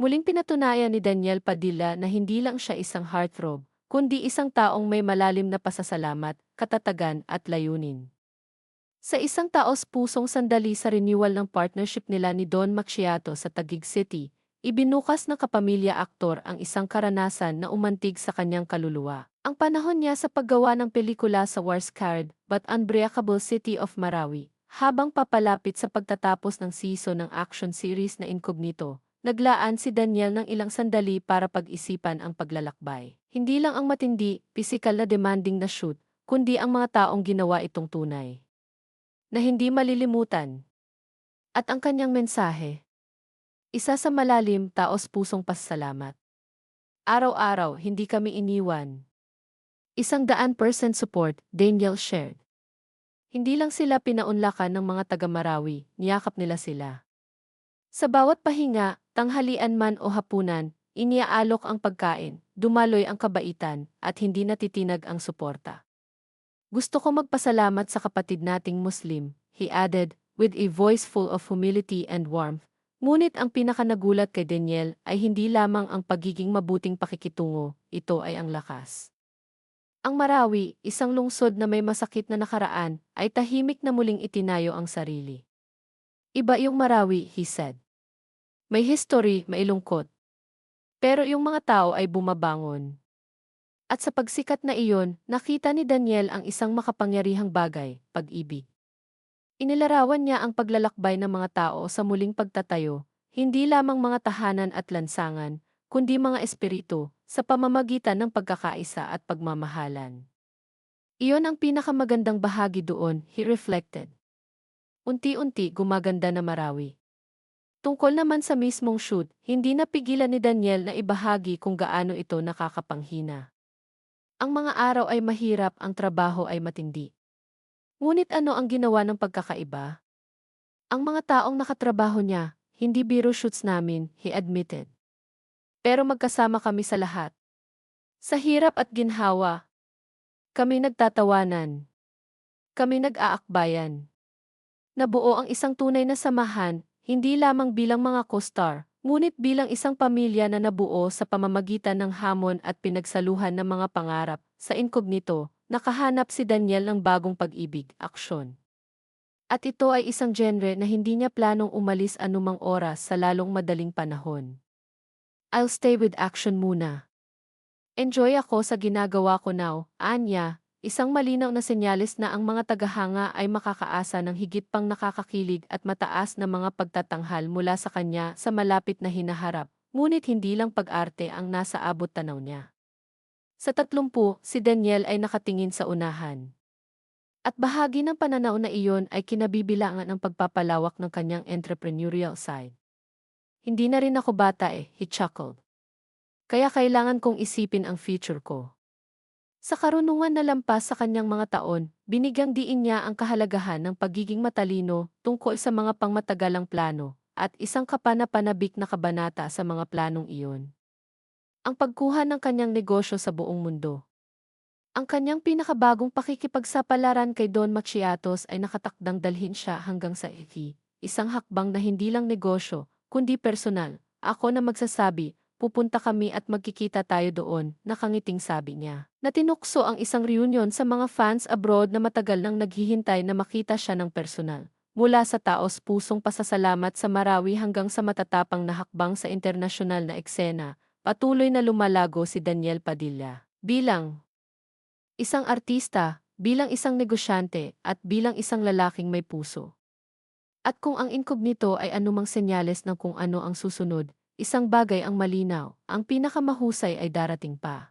Muling pinatunayan ni Daniel Padilla na hindi lang siya isang heartthrob, kundi isang taong may malalim na pasasalamat, katatagan at layunin. Sa isang taos pusong sandali sa renewal ng partnership nila ni Don Macchiato sa Taguig City, ibinukas ng kapamilya aktor ang isang karanasan na umantig sa kanyang kaluluwa. Ang panahon niya sa paggawa ng pelikula sa War Scarred but Unbreakable City of Marawi, habang papalapit sa pagtatapos ng season ng action series na Incognito, Naglaan si Daniel ng ilang sandali para pag-isipan ang paglalakbay. Hindi lang ang matindi, pisikal na demanding na shoot, kundi ang mga taong ginawa itong tunay. Na hindi malilimutan. At ang kanyang mensahe. Isa sa malalim, taos pusong pasalamat. Araw-araw, hindi kami iniwan. Isang daan percent support, Daniel shared. Hindi lang sila pinaunlakan ng mga taga-Marawi, niyakap nila sila. Sa bawat pahinga, tanghalian man o hapunan, iniaalok ang pagkain, dumaloy ang kabaitan, at hindi natitinag ang suporta. Gusto ko magpasalamat sa kapatid nating Muslim, he added, with a voice full of humility and warmth. Ngunit ang pinakanagulat kay Daniel ay hindi lamang ang pagiging mabuting pakikitungo, ito ay ang lakas. Ang Marawi, isang lungsod na may masakit na nakaraan, ay tahimik na muling itinayo ang sarili. Iba yung Marawi, he said. May history, mailungkot. Pero yung mga tao ay bumabangon. At sa pagsikat na iyon, nakita ni Daniel ang isang makapangyarihang bagay, pag-ibig. Inilarawan niya ang paglalakbay ng mga tao sa muling pagtatayo, hindi lamang mga tahanan at lansangan, kundi mga espiritu, sa pamamagitan ng pagkakaisa at pagmamahalan. Iyon ang pinakamagandang bahagi doon, he reflected. Unti-unti gumaganda na Marawi. Tungkol naman sa mismong shoot, hindi napigilan ni Daniel na ibahagi kung gaano ito nakakapanghina. Ang mga araw ay mahirap, ang trabaho ay matindi. Ngunit ano ang ginawa ng pagkakaiba? Ang mga taong nakatrabaho niya, hindi biro shoots namin, he admitted. Pero magkasama kami sa lahat. Sa hirap at ginhawa, kami nagtatawanan. Kami nag-aakbayan. Nabuo ang isang tunay na samahan, hindi lamang bilang mga co-star, ngunit bilang isang pamilya na nabuo sa pamamagitan ng hamon at pinagsaluhan ng mga pangarap. Sa incognito, nakahanap si Daniel ng bagong pag-ibig, aksyon. At ito ay isang genre na hindi niya planong umalis anumang oras sa lalong madaling panahon. I'll stay with action muna. Enjoy ako sa ginagawa ko now, Anya, Isang malinaw na senyales na ang mga tagahanga ay makakaasa ng higit pang nakakakilig at mataas na mga pagtatanghal mula sa kanya sa malapit na hinaharap, ngunit hindi lang pag-arte ang nasa abot tanaw niya. Sa tatlumpu, si Daniel ay nakatingin sa unahan. At bahagi ng pananaw na iyon ay kinabibilangan ng pagpapalawak ng kanyang entrepreneurial side. Hindi na rin ako bata eh, he chuckled. Kaya kailangan kong isipin ang future ko. Sa karunungan na lampas sa kanyang mga taon, binigyang diin niya ang kahalagahan ng pagiging matalino tungkol sa mga pangmatagalang plano at isang kapanapanabik na kabanata sa mga planong iyon. Ang pagkuha ng kanyang negosyo sa buong mundo. Ang kanyang pinakabagong pakikipagsapalaran kay Don Machiatos ay nakatakdang dalhin siya hanggang sa EV, isang hakbang na hindi lang negosyo, kundi personal. Ako na magsasabi, pupunta kami at magkikita tayo doon, nakangiting sabi niya. Natinukso ang isang reunion sa mga fans abroad na matagal nang naghihintay na makita siya ng personal. Mula sa taos pusong pasasalamat sa Marawi hanggang sa matatapang na hakbang sa internasyonal na eksena, patuloy na lumalago si Daniel Padilla. Bilang isang artista, bilang isang negosyante, at bilang isang lalaking may puso. At kung ang incognito ay anumang senyales ng kung ano ang susunod, Isang bagay ang malinaw, ang pinakamahusay ay darating pa.